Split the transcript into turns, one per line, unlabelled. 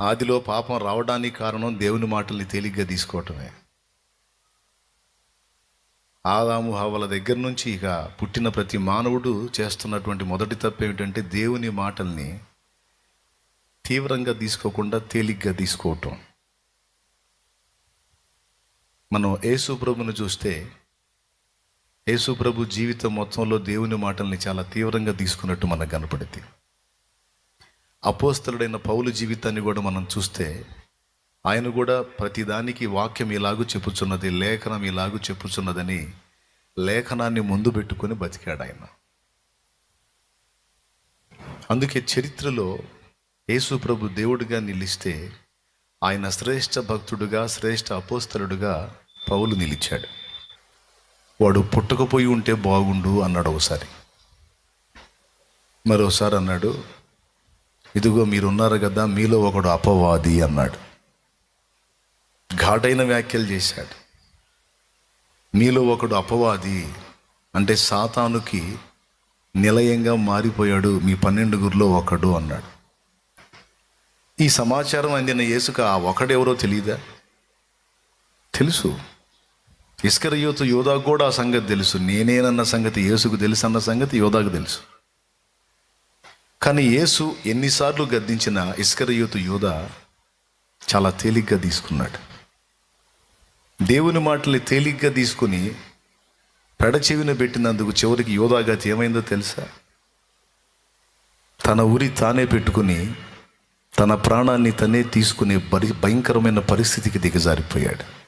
ఆదిలో పాపం రావడానికి కారణం దేవుని మాటల్ని తేలిగ్గా తీసుకోవటమే. ఆదాము హవల దగ్గర నుంచి ఇక పుట్టిన ప్రతి మానవుడు చేస్తున్నటువంటి మొదటి తప్పు ఏమిటంటే దేవుని మాటల్ని తీవ్రంగా తీసుకోకుండా తేలిగ్గా తీసుకోవటం. మనం యేసు ప్రభును చూస్తే యేసు ప్రభు జీవితం మొత్తంలో దేవుని మాటల్ని చాలా తీవ్రంగా తీసుకున్నట్టు మనకు కనపడింది అపోస్తలుడైన పౌలు జీవితాన్ని కూడా మనం చూస్తే ఆయన కూడా ప్రతిదానికి వాక్యం ఇలాగూ చెప్పుచున్నది లేఖనం ఇలాగూ చెప్పుచున్నదని లేఖనాన్ని ముందు పెట్టుకొని బతికాడు ఆయన. అందుకే చరిత్రలో యేసు ప్రభు దేవుడిగా నిలిస్తే ఆయన శ్రేష్ఠ భక్తుడుగా శ్రేష్ఠ అపోస్తలుడుగా పౌలు నిలిచాడు. వాడు పుట్టకపోయి ఉంటే బాగుండు అన్నాడు ఒకసారి. మరోసారి అన్నాడు ఇదిగో మీరున్నారు కదా మీలో ఒకడు అపవాది అన్నాడు. ఘాటైన వ్యాఖ్యలు చేశాడు. మీలో ఒకడు అపవాది అంటే సాతానుకి నిలయంగా మారిపోయాడు మీ పన్నెండుగురిలో ఒకడు అన్నాడు. ఈ సమాచారం అందిన యేసుకు ఆ ఒకడెవరో తెలియదా తెలుసు. ఇస్కరయోతు యోధాకు కూడా ఆ సంగతి తెలుసు. నేనేనన్న సంగతి యేసుకు తెలుసు అన్న సంగతి యోధాకు తెలుసు. కానీ యేసు ఎన్నిసార్లు గద్దించిన ఇస్కరయోతు యోధ చాలా తేలిగ్గా తీసుకున్నాడు. దేవుని మాటల్ని తేలిగ్గా తీసుకుని పెడచెవిన పెట్టినందుకు చివరికి యోధాగతి ఏమైందో తెలుసా? తన ఊరి తానే పెట్టుకుని తన ప్రాణాన్ని తనే తీసుకునే పరి భయంకరమైన పరిస్థితికి దిగజారిపోయాడు.